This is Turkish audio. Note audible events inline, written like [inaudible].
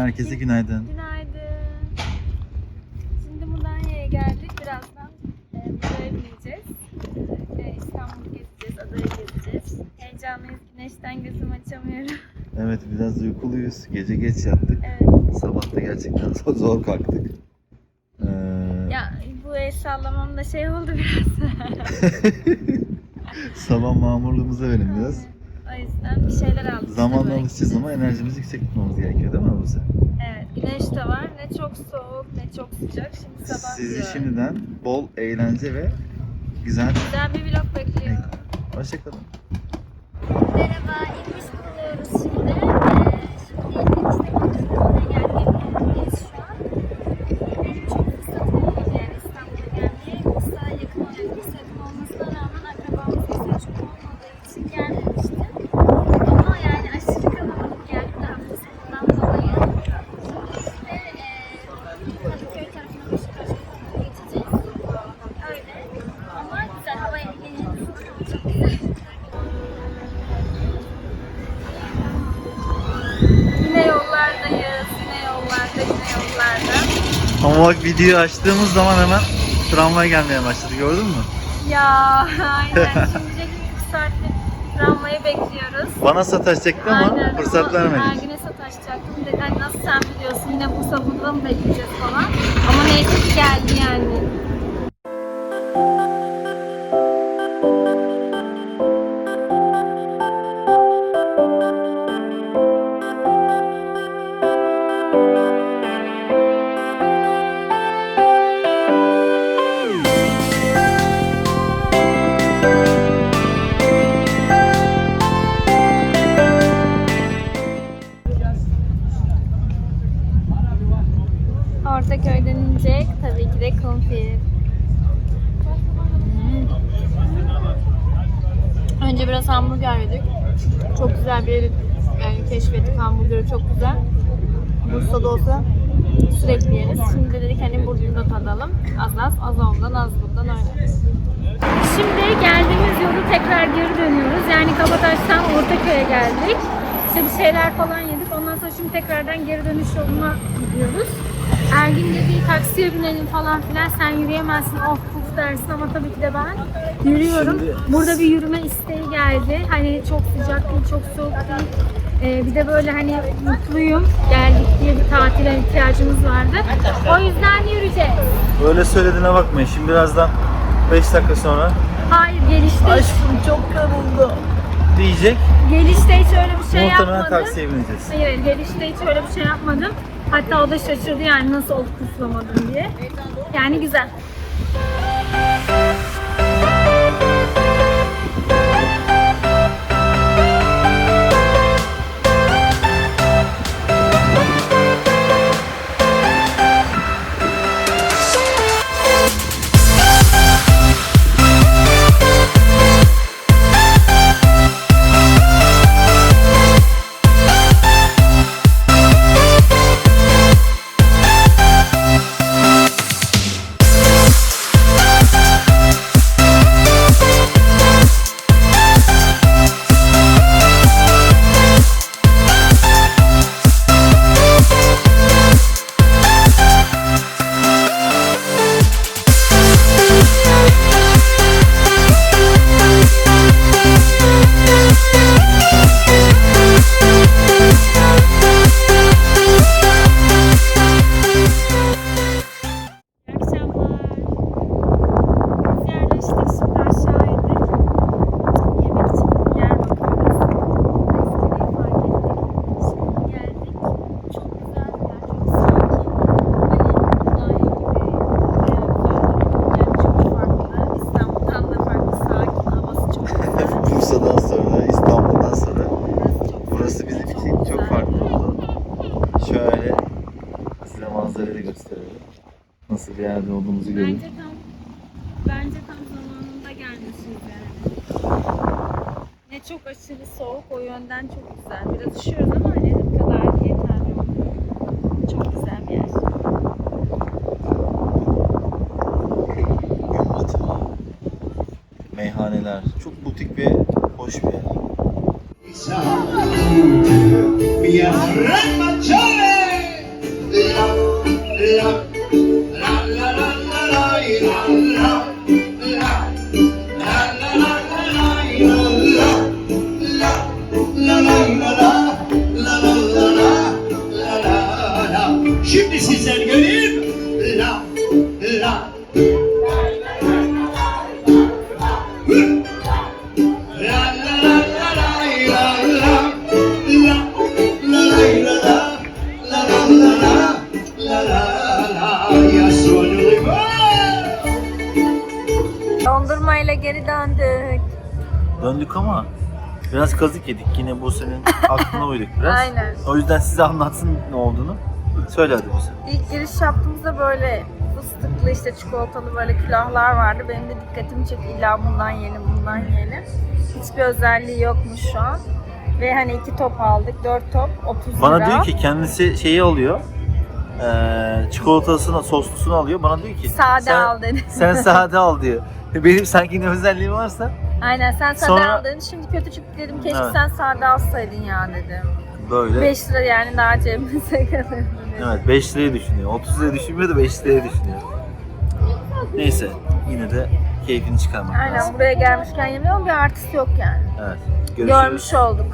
Herkese günaydın. Günaydın. Şimdi Mudanya'ya geldik. Birazdan e, buraya bineceğiz. E, İstanbul'u gezeceğiz, adayı gezeceğiz. Heyecanlıyız. Güneşten gözümü açamıyorum. Evet biraz uykuluyuz. Gece geç yattık. Evet. Sabah da gerçekten zor, [laughs] zor kalktık. Ee, Ya bu el sallamam da şey oldu biraz. [laughs] sabah mamurluğumuza verin biraz. o yüzden bir şeyler aldık. Zamanla alışacağız ama enerjimizi yüksek tutmamız gerekiyor değil mi Buse? Evet. Güneş de var. Ne çok soğuk ne çok sıcak. Şimdi sabah Sizi diyor. şimdiden bol eğlence ve güzel Güzel bir vlog bekliyor. Hoşçakalın. Merhaba, İlmiş bulunuyoruz şimdi. Yollarda. Ama bak videoyu açtığımız zaman hemen tramvay gelmeye başladı gördün mü? Ya [laughs] aynen şimdi bir saattir tramvayı bekliyoruz. Bana sataşacaktı ama Aynen, fırsat ama vermedik. Ergin'e sataşacaktım. Dedi hani nasıl sen biliyorsun yine Bursa burada mı bekleyeceğiz falan. Ama neyse ki geldi yani. Ortaköy'den inecek tabii ki de kumpir. Hmm. Önce biraz hamburger yedik. Çok güzel bir yani keşfettik hamburgeri çok güzel. Bursa'da olsa sürekli yeriz. Şimdi dedik hani burada da tadalım. Az az, az ondan, az bundan öyle. Şimdi geldiğimiz yolu tekrar geri dönüyoruz. Yani Kabataş'tan Ortaköy'e geldik. İşte bir şeyler falan yedik. Ondan sonra şimdi tekrardan geri dönüş yoluna gidiyoruz. Ergin dedi taksiye binelim falan filan. Sen yürüyemezsin of puf dersin ama tabii ki de ben yürüyorum. Şimdi- Burada bir yürüme isteği geldi. Hani çok sıcak değil, çok soğuk değil. Ee, bir de böyle hani mutluyum. Geldik diye bir tatile ihtiyacımız vardı. O yüzden yürüyeceğiz. Öyle söylediğine bakmayın. Şimdi birazdan 5 dakika sonra Hayır gelişte aşkım çok yoruldu diyecek. gelişte hiç öyle bir şey Muhtemelen yapmadım. taksiye bineceğiz. Hayır, gelişte hiç öyle bir şey yapmadım. Hatta o da şaşırdı yani nasıl olup kuflamadım diye. Yani güzel. Gösterelim. Nasıl bir yerde olduğumuzu görün. Bence tam bence tam zamanında gelmişiz yani. Ne çok aşırı soğuk o yönden çok güzel. Biraz üşüyoruz ama hani ne kadar yeterli. Çok güzel bir yer. Gün batımı, meyhaneler, çok butik ve hoş bir yer. Mi Dondurmayla geri döndük. Döndük ama biraz kazık yedik. Yine bu senin [laughs] aklına uyduk biraz. Aynen. O yüzden size anlatsın ne olduğunu. Söyle hadi bize. İlk giriş yaptığımızda böyle fıstıklı işte çikolatalı böyle külahlar vardı. Benim de dikkatimi çekti. İlla bundan yiyelim, bundan yiyelim. Hiçbir özelliği yokmuş şu an. Ve hani iki top aldık. Dört top 30 lira. Bana diyor ki kendisi şeyi alıyor. Eee çikolatasını, soslusunu alıyor. Bana diyor ki Sade sen, al dedi. [laughs] Sen sade al diyor. Benim sanki ne özelliğim varsa Aynen sen sade Sonra- aldın. Şimdi kötü çıktı dedim. Keşke Evet. sen sade alsaydın ya dedim. böyle. 5 lira yani daha cebimize [laughs] dedim. Evet 5 liraya düşünüyor. 30 liraya düşünmüyor da 5 liraya düşünüyor. Neyse yine de keyfini çıkarmak Aynen lazım. buraya gelmişken yemeği ama bir artısı yok yani. Evet. Görüşürüz. Görmüş olduk.